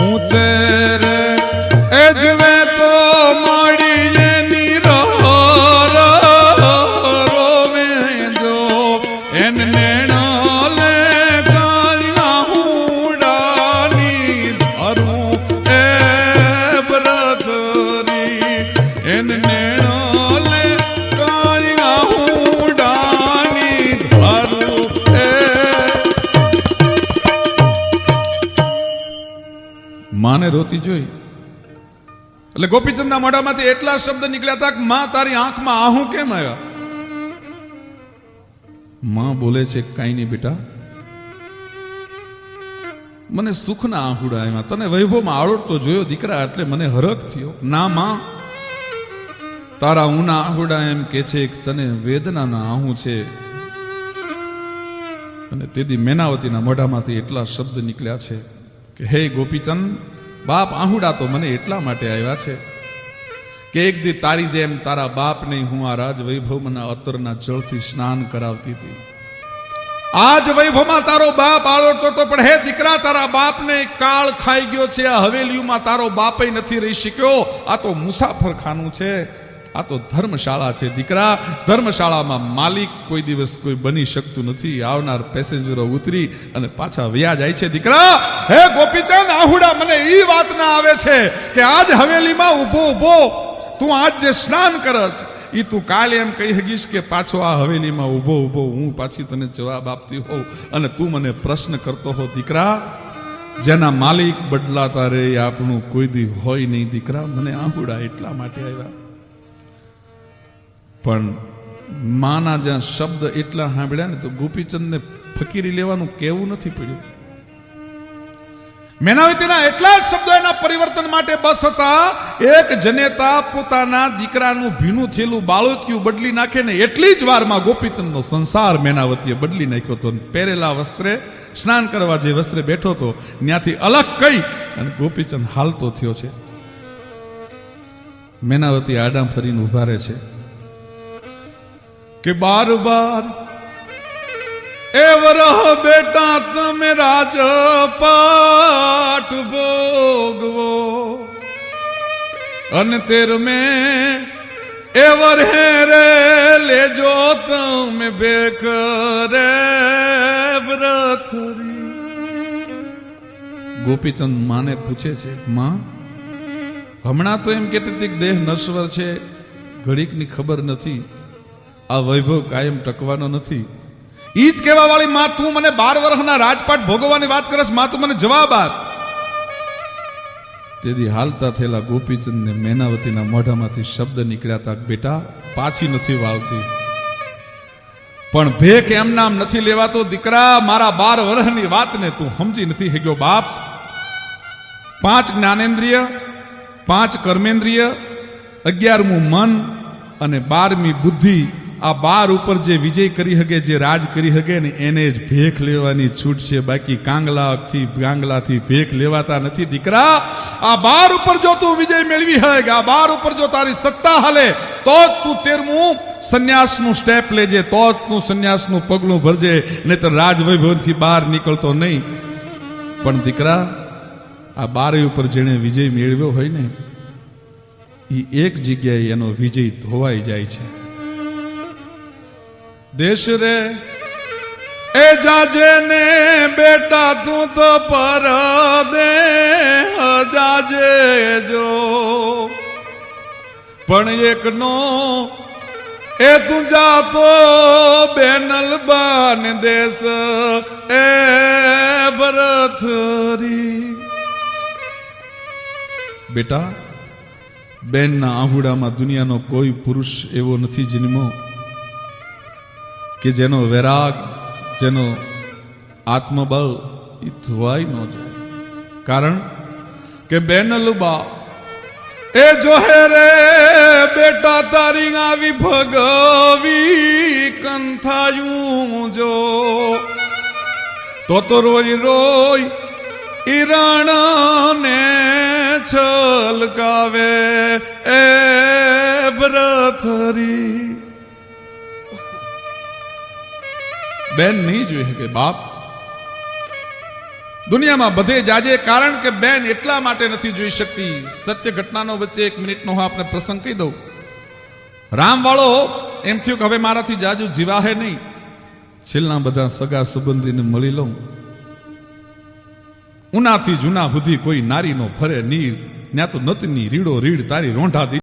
ઊંચે રે એ જવે તો મળીએ નિરોર રોવે જો એન નેણો લે કાયા હુડાની ધરું એન નેણો માને રોતી જોઈ. એટલે ગોપીચંદના મોઢામાંથી એટલા શબ્દ નીકળ્યા હતા કે માં તારી આંખમાં આહું કેમ આવ્યા? માં બોલે છે કાંઈ નહીં બેટા. મને સુખના આહુડા આવ્યા. તને વૈભવમાં આળોટતો જોયો દીકરા એટલે મને હરખ થયો. ના માં. તારા ઊના આહુડા એમ કે છે કે તને વેદનાના આહું છે. અને તેથી મેનાવતીના મોઢામાંથી એટલા શબ્દ નીકળ્યા છે કે હે ગોપીચંદ બાપ આહુડા તો મને એટલા માટે આવ્યા છે કે એક દી તારી જેમ તારા બાપને હું આ રાજ વૈભવના અત્તરના જળથી સ્નાન કરાવતી હતી. આજ વૈભવમાં તારો બાપ આળોટતો તો પણ હે દીકરા, તારા બાપને કાળ ખાઈ ગયો છે. આ હવેલીમાં તારો બાપય નથી રહી શક્યો. આ તો મુસાફરખાનું છે. આ તો ધર્મશાળા છે. દીકરા, ધર્મશાળામાં માલિક કોઈ દિવસ કોઈ બની શકતું નથી. આવનાર પેસેન્જરો ઉતરી અને પાછા વ્યા જાય છે. દીકરા, હે ગોપીચંદ, આહુડા, મને ઈ વાત ના આવે છે કે આજ હવેલીમાં ઊભો ઊભો. તું આજ જે સ્નાન કરસ એ તું કાલે એમ કહી શકીશ કે પાછો આ હવેલીમાં ઊભો ઊભો. હું પાછી તને જવાબ આપતી હોઉં અને તું મને પ્રશ્ન કરતો હો. દીકરા, જેના માલિક બદલાતા રે આપણું કોઈ દી હોય નહીં. દીકરા, મને આહુડા એટલા માટે આવ્યા. પણ માના જ્યાં શબ્દ એટલા સાંભળ્યા ને તો ગોપીચંદને ફકીરી લેવાનું કેવું નથી પડ્યું. મેનાવતીના એટલા જ શબ્દો એના પરિવર્તન માટે બસ હતા. એક જનેતા પોતાના દીકરાનું ભીનું થયેલું બાળોતિયું બદલી નાખે ને એટલી જ વારમાં ગોપીચંદનો સંસાર મેનાવતીએ બદલી નાખ્યો હતો પહેરેલા વસ્ત્રે, સ્નાન કરવા જે વસ્ત્રે બેઠો હતો, ત્યાંથી અલગ કઈ અને ગોપીચંદ હાલતો થયો છે. મેનાવતી આડા ફરીને ઊભા રહે છે. કે બાર બાર. એ વરહ બેટા તમે રાજપાટ ભોગવો. અને તેર મેં એ વરહે રે લેજો તમે બેક રે વ્રથરી. ગોપીચંદ માને પૂછે છે, માં, હમણાં તો એમ કહેતી હતી દેહ નશ્વર છે. ઘડીકની ખબર નથી. આ વૈભવ કાયમ ટકવાનો નથી. ઈ જ કહેવા વાળી માં તું મને બાર વર્ષના રાજપાટ ભોગવવાની વાત કરસ, માં તું મને જવાબ આપ. તેથી હાલતા થયેલા ગોપીચંદ ને મેનાવતીના મોઢામાંથી શબ્દ નીકળ્યા હતા બેટા, પાછી નથી વાવતી. પણ ભેખ એમ નામ નથી લેવાતો, દીકરા, મારા બાર વર્ષની વાતને તું સમજી નથી હેગ્યો બાપ. પાંચ જ્ઞાનેન્દ્રિય, પાંચ કર્મેન્દ્રિય, અગિયારમું મન અને બારમી બુદ્ધિ આ બાર ઉપર જે વિજય કરી શકે જે રાજ કરી શકે ને એને જ ભેખ લેવાની છૂટ છે. બાકી કાંગલાથી કાંગલાથી ભેખ લેવાતા નથી. દીકરા, આ બાર ઉપર જો તું વિજય મેળવી કે આ બાર ઉપર જો તારી સત્તા હાલે, તો જ તું તેરમું સંન્યાસનું સ્ટેપ લેજે, તો જ તું સંન્યાસનું પગલું ભરજે, નહીતર રાજવૈભવથી બહાર નીકળતો નહીં. પણ દીકરા, આ બારે ઉપર જેણે વિજય મેળવ્યો હોય ને એ એક જગ્યાએ એનો વિજય ધોવાઈ જાય છે. દેશ રે, એ જાજે ને બેટા તું તો પર દે જાજે જો. પણ એકનો, એ તું જાતો બેનલ બાન દેશ, એ ભરથરી બેટા, બેનના આહુડામાં દુનિયાનો કોઈ પુરુષ એવો નથી જન્મો કે જેનો વૈરાગ, જેનો આત્મબળ એ ધોવાઈ ન જાય. કારણ કે બેનલુબા એ જોહે રે બેટા તારી આવી ભગવી કંથાયું જો. તો તો રોઈ રોઈ ઈરાણ ને છલકાવે, એ બેન નહીં જોઈ શકે બાપ. દુનિયામાં બધે જાજે કારણ કે બેન એટલા માટે નથી જોઈ શકતી. સત્ય ઘટનાનો વચ્ચે એક મિનિટનો હું આપને પ્રસંગ કહી દઉં. રામ વાળો એમ થયું કે હવે મારાથી જાજુ જીવાહે નહીં. છેલ્લા બધા સગા સંબંધીને મળી લઉં. ઉનાથી જૂના સુધી કોઈ નારીનો ફરે, નીર ત્યાં તો નતની રીડો રીડ તારી રોંઢા